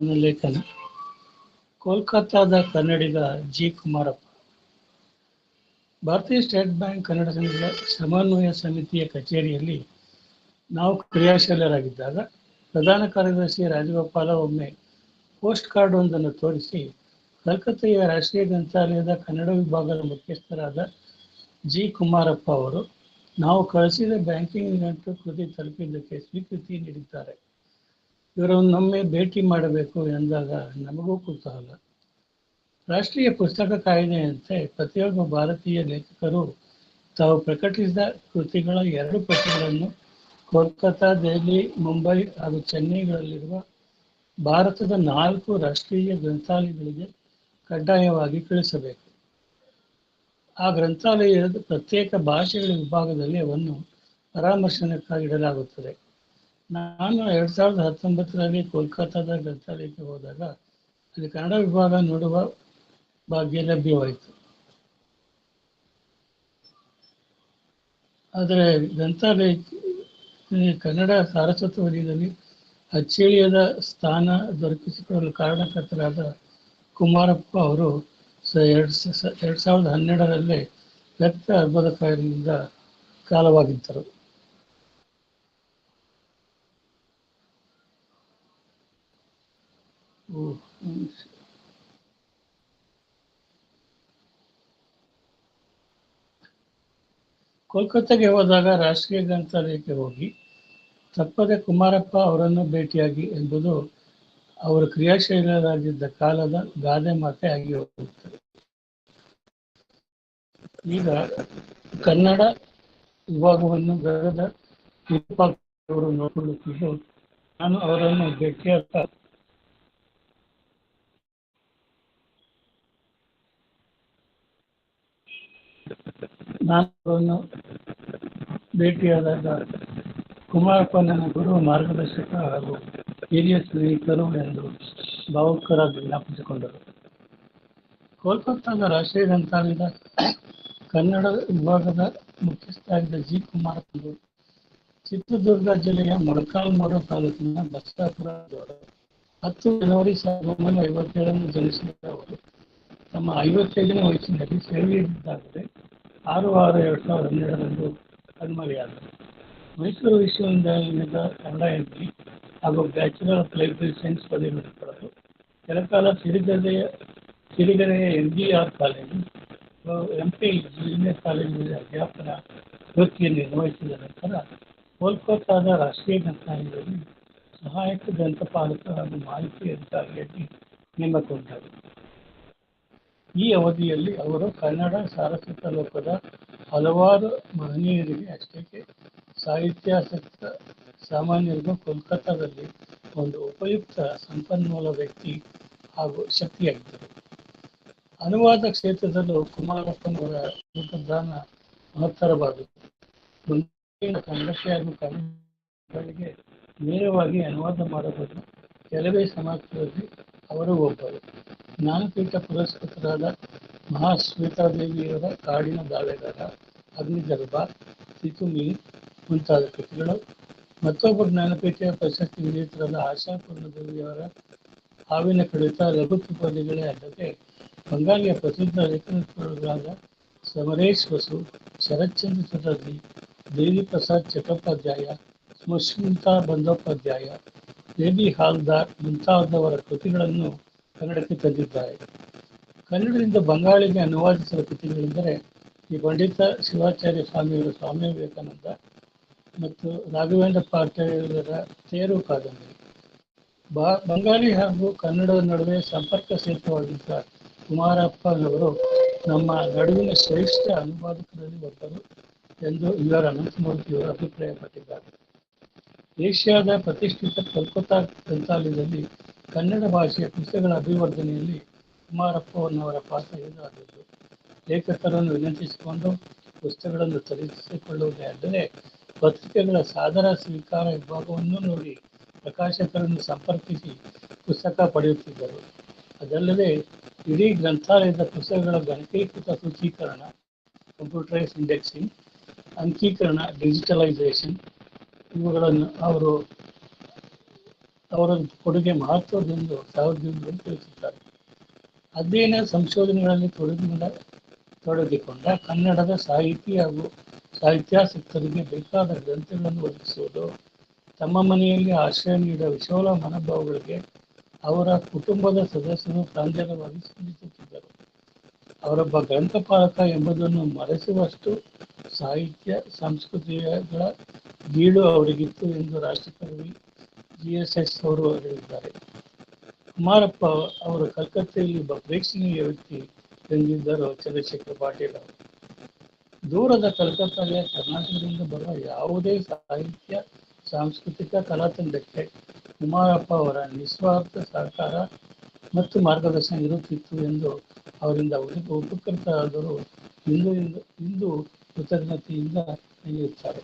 ಲೇಖನ. ಕೋಲ್ಕತ್ತಾದ ಕನ್ನಡಿಗ G Kumarappa. Bharatiya state bank Kannada ಸಂಘದ ಸಮನ್ವಯ ಸಮಿತಿಯ ಕಚೇರಿಯಲ್ಲಿ ನಾವು ಕ್ರಿಯಾಶೀಲರಾಗಿದ್ದಾಗ ಪ್ರಧಾನ ಕಾರ್ಯದರ್ಶಿ ರಾಜಗೋಪಾಲ ಒಮ್ಮೆ ಪೋಸ್ಟ್ ಕಾರ್ಡ್ ಒಂದನ್ನು ತೋರಿಸಿ ಕಲ್ಕತ್ತೆಯ ರಾಷ್ಟ್ರೀಯ ಗ್ರಂಥಾಲಯದ ಕನ್ನಡ ವಿಭಾಗದ ಮುಖ್ಯಸ್ಥರಾದ ಜಿ ಕುಮಾರಪ್ಪ ಅವರು ನಾವು ಕಳಿಸಿದ ಬ್ಯಾಂಕಿಂಗ್ ಕೃತಿ ತಲುಪಿದ್ದಕ್ಕೆ ಸ್ವೀಕೃತಿ ನೀಡಿದ್ದಾರೆ. ಇವರನ್ನೊಮ್ಮೆ ಭೇಟಿ ಮಾಡಬೇಕು ಎಂದಾಗ ನಮಗೂ ಕುತೂಹಲ. ರಾಷ್ಟ್ರೀಯ ಪುಸ್ತಕ ಕಾಯ್ದೆಯಂತೆ ಪ್ರತಿಯೊಬ್ಬ ಭಾರತೀಯ ಲೇಖಕರು ತಾವು ಪ್ರಕಟಿಸಿದ ಕೃತಿಗಳ ಎರಡು ಪ್ರತಿಗಳನ್ನು ಕೋಲ್ಕತ್ತಾ ದೆಹಲಿ, ಮುಂಬೈ ಹಾಗೂ ಚೆನ್ನೈಗಳಲ್ಲಿರುವ ಭಾರತದ ನಾಲ್ಕು ರಾಷ್ಟ್ರೀಯ ಗ್ರಂಥಾಲಯಗಳಿಗೆ ಕಡ್ಡಾಯವಾಗಿ ಕಳಿಸಬೇಕು. ಆ ಗ್ರಂಥಾಲಯದ ಪ್ರತ್ಯೇಕ ಭಾಷೆಗಳ ವಿಭಾಗದಲ್ಲಿ ಅವನ್ನು ಪರಾಮರ್ಶನಕ್ಕಾಗಿ ಇಡಲಾಗುತ್ತದೆ. ನಾನು ಎರಡ್ ಸಾವಿರದ ಹತ್ತೊಂಬತ್ತರಲ್ಲಿ ಕೋಲ್ಕತ್ತಾದ ಗ್ರಂಥಾಲಯಕ್ಕೆ ಹೋದಾಗ ಅಲ್ಲಿ ಕನ್ನಡ ವಿಭಾಗ ನೋಡುವ ಭಾಗ್ಯ ಲಭ್ಯವಾಯಿತು. ಆದರೆ ಗ್ರಂಥಾಲಯಕ್ಕೆ ಕನ್ನಡ ಸಾರಸ್ವತ ವಲಯದಲ್ಲಿ ಅಚ್ಚಳಿಯದ ಸ್ಥಾನ ದೊರಕಿಸಿಕೊಳ್ಳಲು ಕಾರಣಕರ್ತರಾದ ಕುಮಾರಪ್ಪ ಅವರು ಸ ಎರಡು ಎರಡು ಸಾವಿರದ ಹನ್ನೆರಡರಲ್ಲೇ ವ್ಯಕ್ತ ಅರ್ಬುದ ಕಾಯಿಲೆಯಿಂದ ಕಾಲವಾಗಿದ್ದರು. ಹ್ಮ್. ಕೋಲ್ಕತ್ತಾಗೆ ಹೋದಾಗ ರಾಷ್ಟ್ರೀಯ ಗ್ರಂಥಾಲಯಕ್ಕೆ ಹೋಗಿ ತಪ್ಪದೆ ಕುಮಾರಪ್ಪ ಅವರನ್ನು ಭೇಟಿಯಾಗಿ ಎಂಬುದು ಅವರು ಕ್ರಿಯಾಶೀಲರಾಗಿದ್ದ ಕಾಲದ ಗಾದೆ ಮಾತೆ ಆಗಿ ಹೋಗುತ್ತದೆ ಈಗ ಕನ್ನಡ ವಿಭಾಗವನ್ನು ವಿರೂಪಾಕ್ಷ ಅವರು ನೋಡಿಕೊಳ್ಳುತ್ತಿದ್ದು, ನಾನು ಅವರನ್ನು ಭೇಟಿಯಾದ ನಾನು ಭೇಟಿಯಾದಾಗ ಕುಮಾರಪ್ಪ ನನ್ನ ಗುರು, ಮಾರ್ಗದರ್ಶಕ ಹಾಗೂ ಹಿರಿಯ ಸ್ನೇಹಿತರು ಎಂದು ಭಾವುಕರಾಗಿ ಜ್ಞಾಪಿಸಿಕೊಂಡರು ಕೋಲ್ಕತ್ತಾದ ರಾಷ್ಟ್ರೀಯ ಗ್ರಂಥಾಲಯದ ಕನ್ನಡ ವಿಭಾಗದ ಮುಖ್ಯಸ್ಥರಾಗಿದ್ದ ಜಿ. ಕುಮಾರಪ್ಪರು ಚಿತ್ರದುರ್ಗ ಜಿಲ್ಲೆಯ ಮೊಳಕಾಲ್ಮೂರು ತಾಲೂಕಿನ ಬಸ್ತಾಪುರ ಹತ್ತು ಜನವರಿ ಸಾವಿರದ ಒಂಬೈನೂರ ಐವತ್ತೇಳನ್ನು ಜನಿಸಿದ ಅವರು ತಮ್ಮ ಐವತ್ತೈದನೇ ವಯಸ್ಸಿನಲ್ಲಿ ಸೇವೆಯಲ್ಲಿದ್ದಾಗಲೇ ಆರು ಆರು ಎರಡು ಸಾವಿರದ ಹನ್ನೆರಡರಂದು ಕಣ್ಮರೆಯಾದರು. ಮೈಸೂರು ವಿಶ್ವವಿದ್ಯಾಲಯದ ಕನ್ನಡ ಎಂ ಪಿ ಹಾಗೂ ಬ್ಯಾಚುಲರ್ ಆಫ್ ಲೈಬ್ರರಿ ಸೈನ್ಸ್ ಪದವಿಯನ್ನು ಪಡೆದು ಕೆಲಕಾಲ ಸಿರಿಗೆರೆಯ ಸಿರಿಗೆರೆಯ M G R college M P junior ಕಾಲೇಜಿನಲ್ಲಿ ಅಧ್ಯಾಪನ ವೃತ್ತಿಯನ್ನು ನಿರ್ವಹಿಸಿದ ನಂತರ ಕೋಲ್ಕತ್ತಾದ ರಾಷ್ಟ್ರೀಯ ಗ್ರಂಥಾಲಯದಲ್ಲಿ ಸಹಾಯಕ ಗ್ರಂಥಪಾಲಕ ಹಾಗೂ ಮಾಹಿತಿ ಅಧಿಕಾರಿಯಾಗಿ ನೇಮಕಗೊಂಡರು. ಈ ಅವಧಿಯಲ್ಲಿ ಅವರು ಕನ್ನಡ ಸಾರಸ್ವತ ಲೋಕದ ಹಲವಾರು ಮಹನೀಯರಿಗೆ ಅಷ್ಟೇ ಸಾಹಿತ್ಯಾಸಕ್ತ ಸಾಮಾನ್ಯರಿಗೂ ಕೋಲ್ಕತ್ತಾದಲ್ಲಿ ಒಂದು ಉಪಯುಕ್ತ ಸಂಪನ್ಮೂಲ ವ್ಯಕ್ತಿ ಹಾಗೂ ಶಕ್ತಿಯಾಗಿದ್ದರು. ಅನುವಾದ ಕ್ಷೇತ್ರದಲ್ಲೂ ಕುಮಾರಪ್ಪನವರ ಯೋಗದಾನ ಮಹತ್ತರವಾದದ್ದು. ಕನ್ನಡಕ್ಕೆ ನೇರವಾಗಿ ಅನುವಾದ ಮಾಡಬಹುದು. ಕೆಲವೇ ಸಮಾಜದಲ್ಲಿ ಅವರು ಒಬ್ಬರು. ಜ್ಞಾನಪೀಠ ಪುರಸ್ಕೃತರಾದ ಮಹಾಶ್ವೇತಾದೇವಿಯವರ ಕಾಡಿನ ದಾವೆಗಾರ ಅಗ್ನಿಗರ್ಭ ತಿತುಮಿ ಮುಂತಾದ ಕೃತಿಗಳು. ಮತ್ತೊಬ್ಬ ಜ್ಞಾನಪೀಠ ಪ್ರಶಸ್ತಿ ವಿಜೇತರಾದ ಆಶಾಪೂರ್ಣದೇವಿಯವರ ಹಾವಿನ ಕಡಿತ ಲಘು ತ್ರಿಪದಿಗಳೇ ಅಲ್ಲದೆ ಬಂಗಾಳಿಯ ಪ್ರಸಿದ್ಧ ಲೇಖನಗಳಾದ ಸಮರೇಶ್ ವಸು, ಶರತ್ಚಂದ್ರ ಚಟರ್ಜಿ ದೇವಿ ಪ್ರಸಾದ್ ಚಟ್ಟೋಪಾಧ್ಯಾಯ ಸುಷ್ಮಿತಾ ಬಂದೋಪಾಧ್ಯಾಯ ದೇವಿ ಹಾಲ್ದಾರ್ ಮುಂತಾದವರ ಕೃತಿಗಳನ್ನು ಕನ್ನಡಕ್ಕೆ ತಂದಿದ್ದಾರೆ. ಕನ್ನಡದಿಂದ ಬಂಗಾಳಿಗೆ ಅನುವಾದಿಸಿದ ಕೃತಿಗಳೆಂದರೆ ಈ ಪಂಡಿತ ಶಿವಾಚಾರ್ಯ ಸ್ವಾಮಿಯವರ ಸ್ವಾಮಿ ವಿವೇಕಾನಂದ ಮತ್ತು ರಾಘವೇಂದ್ರ ಪಾಟೀಲರ ತೇರು ಕಾದಂಬರಿ. ಬಾ, ಬಂಗಾಳಿ ಹಾಗೂ ಕನ್ನಡದ ನಡುವೆ ಸಂಪರ್ಕ ಸೇತುವಾಗಿದ್ದ ಕುಮಾರಪ್ಪನವರು ನಮ್ಮ ನಡುವಿನ ಶ್ರೇಷ್ಠ ಅನುವಾದಕರಲ್ಲಿ ಒಬ್ಬರು ಎಂದು ಇವರ ಅನಂತಮೂರ್ತಿಯವರು ಅಭಿಪ್ರಾಯಪಟ್ಟಿದ್ದಾರೆ. ಏಷ್ಯಾದ ಪ್ರತಿಷ್ಠಿತ ಕೋಲ್ಕತ್ತಾ ಗ್ರಂಥಾಲಯದಲ್ಲಿ ಕನ್ನಡ ಭಾಷೆಯ ಪುಸ್ತಕಗಳ ಅಭಿವರ್ಧನೆಯಲ್ಲಿ ಕುಮಾರಪ್ಪನವರ ಪಾತ್ರ ಇದಾದದ್ದು ಲೇಖಕರನ್ನು ವಿನಂತಿಸಿಕೊಂಡು ಪುಸ್ತಕಗಳನ್ನು ತರಿಸಿಕೊಳ್ಳುವುದೇ ಅಲ್ಲದೆ ಪತ್ರಿಕೆಗಳ ಸಾದರ ಸ್ವೀಕಾರ ವಿಭಾಗವನ್ನು ನೋಡಿ ಪ್ರಕಾಶಕರನ್ನು ಸಂಪರ್ಕಿಸಿ ಪುಸ್ತಕ ಪಡೆಯುತ್ತಿದ್ದರು. ಅದಲ್ಲದೆ ಇಡೀ ಗ್ರಂಥಾಲಯದ ಪುಸ್ತಕಗಳ ಗಣಕೀಕೃತ ಸೂಚೀಕರಣ ಕಂಪ್ಯೂಟರೈಸ್ ಇಂಡೆಕ್ಸಿಂಗ್, ಅಂಕೀಕರಣ, ಡಿಜಿಟಲೈಸೇಷನ್, ಇವುಗಳನ್ನು ಅವರು ಅವರ ಕೊಡುಗೆ ಮಹತ್ವದೆಂದು ಸಾರ್ವಜನಿಕರು ತಿಳಿಸುತ್ತಾರೆ ಅಧ್ಯಯನ ಸಂಶೋಧನೆಗಳಲ್ಲಿ ತೊಡಗಿಕೊಂಡ ತೊಡಗಿಕೊಂಡ ಕನ್ನಡದ ಸಾಹಿತಿ ಹಾಗೂ ಸಾಹಿತ್ಯಾಸಕ್ತರಿಗೆ ಬೇಕಾದ ಗ್ರಂಥಗಳನ್ನು ಒದಗಿಸುವುದು, ತಮ್ಮ ಮನೆಯಲ್ಲಿ ಆಶ್ರಯ ನೀಡುವ ವಿಶಾಲ ಮನೋಭಾವಗಳಿಗೆ ಅವರ ಕುಟುಂಬದ ಸದಸ್ಯರು ಪ್ರಾಂಜಲವಾಗಿ ಸ್ಪಂದಿಸುತ್ತಿದ್ದರು. ಅವರೊಬ್ಬ ಗ್ರಂಥಪಾಲಕ ಎಂಬುದನ್ನು ಮರೆಸುವಷ್ಟು ಸಾಹಿತ್ಯ, ಸಂಸ್ಕೃತಿಗಳ ಗೀಳು ಅವರಿಗಿತ್ತು ಎಂದು ರಾಷ್ಟ್ರಕವಿ ಜಿ ಎಸ್ ಎಸ್ ಅವರು ಹೇಳಿದ್ದಾರೆ. ಕುಮಾರಪ್ಪ ಅವರು ಕಲ್ಕತ್ತೆಯಲ್ಲಿ ಒಬ್ಬ ಪ್ರೇಕ್ಷಣೀಯ ವ್ಯಕ್ತಿ ಎಂದಿದ್ದರು, ಚಂದ್ರಶೇಖರ್ ಪಾಟೀಲ್ ಅವರು. ದೂರದ ಕಲ್ಕತ್ತಾಗೆ ಕರ್ನಾಟಕದಿಂದ ಬರುವ ಯಾವುದೇ ಸಾಹಿತ್ಯ, ಸಾಂಸ್ಕೃತಿಕ ಕಲಾ ತಂಡಕ್ಕೆ ಕುಮಾರಪ್ಪ ಅವರ ನಿಸ್ವಾರ್ಥ ಸಹಕಾರ ಮತ್ತು ಮಾರ್ಗದರ್ಶನ ಇರುತ್ತಿತ್ತು ಎಂದು ಅವರಿಂದ ಉಪ ಉಪಕೃತರಾದರು ಇಂದು ಇಂದು ಕೃತಜ್ಞತೆಯಿಂದ ನೆನೆಯುತ್ತಾರೆ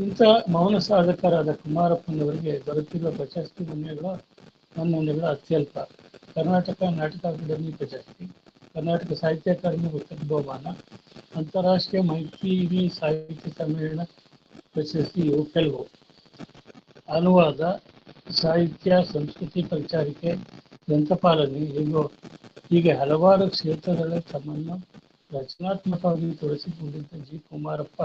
ಇಂಥ ಮೌನ ಸಾಧಕರಾದ ಕುಮಾರಪ್ಪನವರಿಗೆ ದೊರೆತಿರುವ ಪ್ರಶಸ್ತಿ ಮನ್ಯಗಳ ಮನ್ನಣೆಗಳು ಅತ್ಯಲ್ಪ ಕರ್ನಾಟಕ ನಾಟಕ ಅಕಾಡೆಮಿ ಪ್ರಶಸ್ತಿ, ಕರ್ನಾಟಕ ಸಾಹಿತ್ಯ ಅಕಾಡೆಮಿ ಪುಸ್ತಕ ಬಹುಮಾನ, ಅಂತಾರಾಷ್ಟ್ರೀಯ ಮೈತ್ರಿ ಸಾಹಿತ್ಯ ಸಮ್ಮೇಳನ ಪ್ರಶಸ್ತಿ ಇವು ಕೆಲವು. ಅನುವಾದ ಸಾಹಿತ್ಯ, ಸಂಸ್ಕೃತಿ ಪರಿಚಾರಿಕೆ, ಗ್ರಂಥಪಾಲನೆ, ಹೀಗೆ ಹಲವಾರು ಕ್ಷೇತ್ರಗಳಲ್ಲಿ ತಮ್ಮನ್ನು ರಚನಾತ್ಮಕವಾಗಿ ತೊಡಗಿಸಿಕೊಂಡಿದ್ದ ಜಿ. ಕುಮಾರಪ್ಪ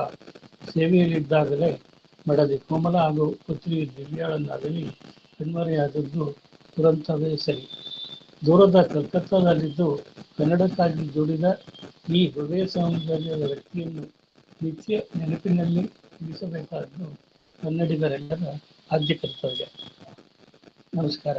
ಸೇವೆಯಲ್ಲಿದ್ದಾಗಲೇ ಮಡದಿ ಕೋಮಲ ಹಾಗೂ ಪುತ್ರಿ ದಿವ್ಯಾಳನ್ನಾಗಲಿ ಕಣ್ಮರೆಯಾದದ್ದು ದುರಂತವೇ ಸರಿ. ದೂರದ ಕಲ್ಕತ್ತಾದಲ್ಲಿದ್ದು ಕನ್ನಡಕ್ಕಾಗಿ ದುಡಿದ ಈ ಹೃದಯ ಸೌಂದರ್ಯದ ವ್ಯಕ್ತಿಯನ್ನು ನಿತ್ಯ ನೆನಪಿನಲ್ಲಿ ಇರಿಸಬೇಕಾದ್ದು ಕನ್ನಡಿಗರೆಲ್ಲರ ಆದ್ಯ ಕರ್ತವ್ಯ. ನಮಸ್ಕಾರ.